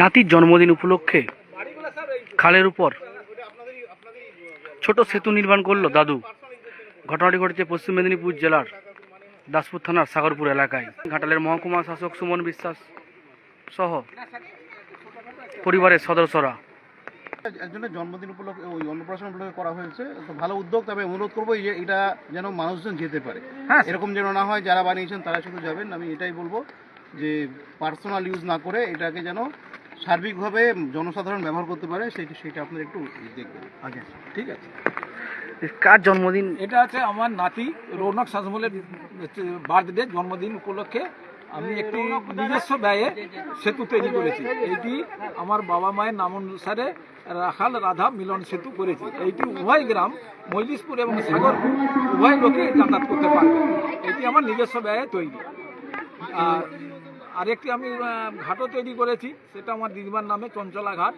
নাতির জন্মদিন উপলক্ষে খালের উপর ছোট সেতু নির্মাণ করল দাদু। ঘটনাটি ঘটেছে পশ্চিম মেদিনীপুর জেলার দাসপুর থানার সাগরপুর এলাকায়। ঘাটালের মহকুমা শাসক সুমন বিশ্বাস সহ পরিবারের সদস্যরা। একজনের জন্মদিন উপলক্ষে ওই অন্নপ্রাশন উপলক্ষে করা হয়েছে। তো ভালো উদ্যোগ তবে অনুরোধ করব যে এটা যেন মানুষজন যেতে পারে। হ্যাঁ এরকম যেন না হয় যারা বানিয়েছেন তারা শুধু যাবেন আমি এটাই বলব। যে পার্সোনাল ইউজ না করে এটাকে যেন সার্বিকভাবে জনসাধারণ ব্যবহার করতে পারে সেটা সেটা আপনারা একটু দেখবেন। আগে ঠিক আছে। কার জন্মদিন? এটা আছে আমার নাতি রৌনক শাসমলের বার্থডে জন্মদিন উপলক্ষে আমি একটি নিজস্ব ব্যয়ে সেতু তৈরি করেছি। এইটি আমার বাবা মায়ের নাম অনুসারে রাখাল রাধা মিলন সেতু করেছি। এইটি উভয় গ্রাম মৈলিশপুর এবং সাগরপুর উভয় লোকে যাতায়াত করতে পারবে। এটি আমার নিজস্ব ব্যয়ে তৈরি। আর আরেকটি আমি ঘাটও তৈরি করেছি সেটা আমার দিদিমার নামে চঞ্চলা ঘাট।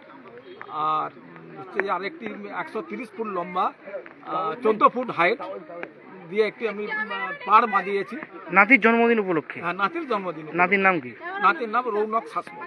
আর হচ্ছে যে আরেকটি একশো তিরিশ ফুট লম্বা চোদ্দ ফুট হাইট দিয়ে একটি আমি পার পাড় বাঁধিয়েছি নাতির জন্মদিন উপলক্ষে? হ্যাঁ নাতির জন্মদিন নাতির নাম কি? নাতির নাম রৌনক শাসমল।